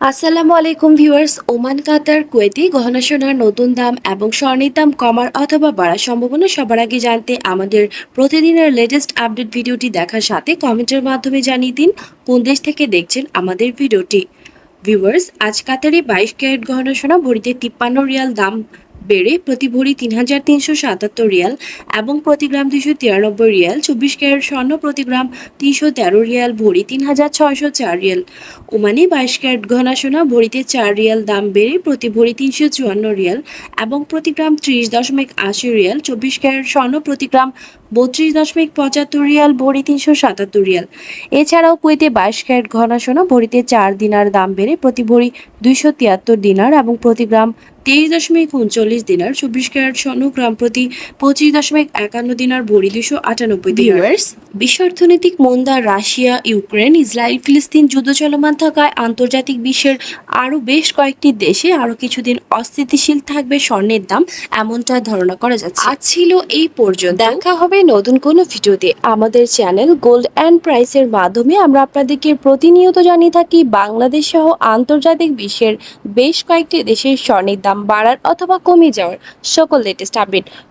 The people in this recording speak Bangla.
আসসালামু আলাইকুম ভিউয়ার্স, ওমান, কাতার, কুয়েতি, গহনা সোনার নতুন দাম এবং স্বর্ণের দাম কমার অথবা বাড়ার সম্ভাবনা সবার আগে জানতে আমাদের প্রতিদিনের লেটেস্ট আপডেট ভিডিওটি দেখার সাথে কমেন্টের মাধ্যমে জানিয়ে দিন কোন দেশ থেকে দেখছেন আমাদের ভিডিওটি। ভিউয়ার্স, আজ কাতারে বাইশ ক্যারেট গহনা সোনা, ভরিতে তিপ্পান্ন রিয়াল দাম বেড়ে প্রতি ভরি তিন হাজার তিনশো সাতাত্তর রিয়াল এবং প্রতি গ্রাম দুশো তিরানব্বই রিয়াল, চব্বিশ ক্যারেট স্বর্ণ প্রতি গ্রাম তিনশো তেরো রিয়াল, ভরি তিন হাজার ছয়শো চার রিয়াল। ওমানে বাইশ ক্যারেট ঘনা সোনা, ভরিতে চার রিয়াল দাম বেড়ে প্রতি ভরি তিনশো চুয়ান্ন রিয়াল এবং প্রতি গ্রাম ত্রিশ দশমিক আশি রিয়াল, চব্বিশ ক্যারেট স্বর্ণ প্রতি গ্রাম বত্রিশ দশমিক পঁচাত্তর রিয়াল ভরি তিনশো সাতাত্তর রিয়াল। এছাড়াও কুয়েতে বাইশ ক্যারেট গহনা সোনা ভরিতে চার দিনার দাম বেড়ে প্রতি ভরি দুইশো তিয়াত্তর দিনার এবং প্রতি গ্রাম তেইশ দশমিক উনচল্লিশ দিনার। চব্বিশ ক্যারেট স্বর্ণ গ্রাম প্রতি পঁচিশ দশমিক একান্ন দিনার ভরি দুশো আটানব্বই ভিউয়ার্স বিশ্ব অর্থনৈতিক মন্দা রাশিয়া ইউক্রেন ইসরায়েল ফিলিস্তিন যুদ্ধ চলমান থাকায় আন্তর্জাতিক বিশ্বের আরও বেশ কয়েকটি দেশে আরও কিছুদিন অস্থিতিশীল থাকবে স্বর্ণের দাম এমনটা ধারণা করা যাচ্ছে। আজ ছিল এই পর্যন্ত। দেখা হবে নতুন কোনো ভিডিওতে আমাদের চ্যানেল গোল্ড অ্যান্ড প্রাইসের মাধ্যমে আমরা আপনাদেরকে প্রতিনিয়ত জানিয়ে থাকি বাংলাদেশ সহ আন্তর্জাতিক বিশ্বের বেশ কয়েকটি দেশের স্বর্ণের দাম বাড়ার অথবা কমে যাওয়ার সকল লেটেস্ট আপডেট